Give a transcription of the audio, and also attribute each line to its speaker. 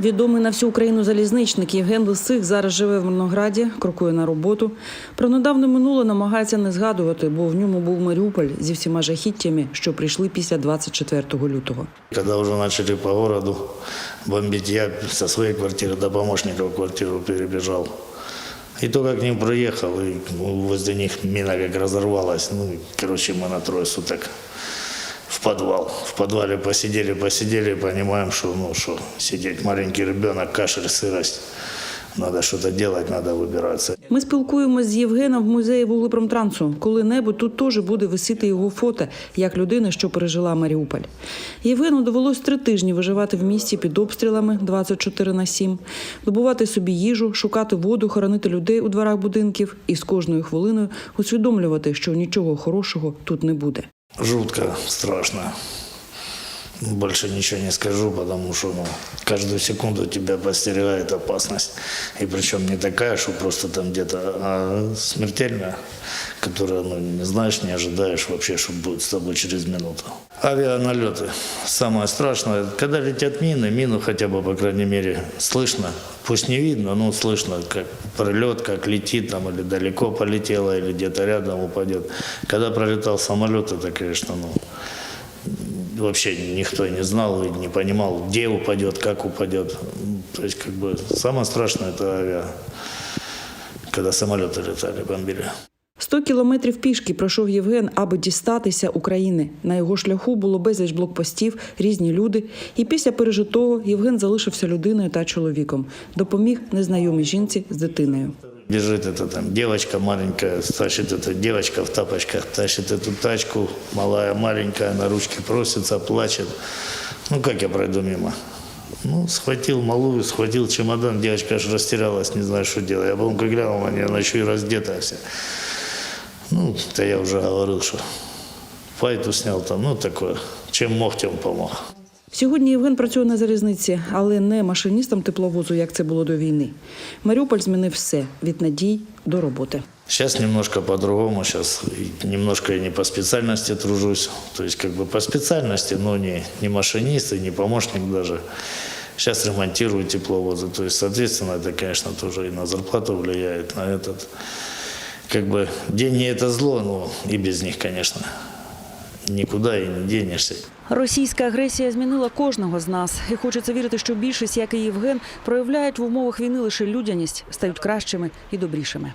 Speaker 1: Відомий на всю Україну залізничник Євген Лисих зараз живе в Мирнограді, крокує на роботу. Про недавне минуле намагається не згадувати, бо в ньому був Маріуполь зі всіма жахіттями, що прийшли після 24 лютого.
Speaker 2: Когда уже начали по городу бомбить, я со своей квартиры до помощника в квартиру перебежал. И только к ним проехал, и возле них мина как разорвалась. Ну, и, короче, мы на трое суток подвал. В подвале посидели, посидели, понимаем, что, ну, что сидеть. Маленький ребенок, кашель, сырость. Надо что-то делать, надо выбираться.
Speaker 1: Ми спілкуємося з Євгеном в музеї вуглепромтрансу. Коли-небудь тут теж буде висіти його фото, як людина, що пережила Маріуполь. Євгену довелось три тижні виживати в місті під обстрілами 24 на 7, добувати собі їжу, шукати воду, хоронити людей у дворах будинків і з кожною хвилиною усвідомлювати, що нічого хорошого тут не буде.
Speaker 2: Жутко, страшно. Больше ничего не скажу, потому что ну, каждую секунду тебя постерегает опасность. И причем не такая, что просто там где-то, а смертельная, которая ну, не знаешь, не ожидаешь вообще, что будет с тобой через минуту. Авианалеты. Самое страшное, когда летят мины, мину хотя бы, по крайней мере, слышно. Пусть не видно, но слышно, как пролет, как летит там, или далеко полетело, или где-то рядом упадет. Когда пролетал самолет, это, конечно, ну, вообще никто не знал и не понимал, где упадет, как упадет. То есть, как бы, самое страшное это авиа, когда самолеты летали, бомбили.
Speaker 1: 100 кілометрів пішки пройшов Євген, аби дістатися України. На його шляху було безліч блокпостів, різні люди. І після пережитого Євген залишився людиною та чоловіком. Допоміг незнайомій жінці з дитиною.
Speaker 2: Бежит эта там девочка маленькая, тащит эта девочка в тапочках, тащит эту тачку, малая маленькая, на ручки просится, плачет. Ну, как я пройду мимо? Ну, схватил малую, схватил чемодан, девочка аж растерялась, не знаю, что делать. Я потом как глянул на нее, она еще и раздетая вся. Ну, то я уже говорил, что файту снял там, ну, такое. Чем мог, тем помог.
Speaker 1: Сьогодні Євген працює на залізниці, але не машиністом тепловозу, як це було до війни. Маріуполь змінив все від надій до роботи.
Speaker 2: Сейчас немножко по-другому, сейчас немножко и не по специальности тружусь, то есть как бы по специальности, но не, не машинист и не помощник даже. Сейчас ремонтирую тепловозы, то есть, соответственно, это, конечно, тоже и на зарплату влияет, на этот. Как бы деньги это зло, но и без них, конечно, никуда и не денешься.
Speaker 1: Російська агресія змінила кожного з нас, і хочеться вірити, що більшість, як і Євген, проявляють в умовах війни лише людяність, стають кращими і добрішими.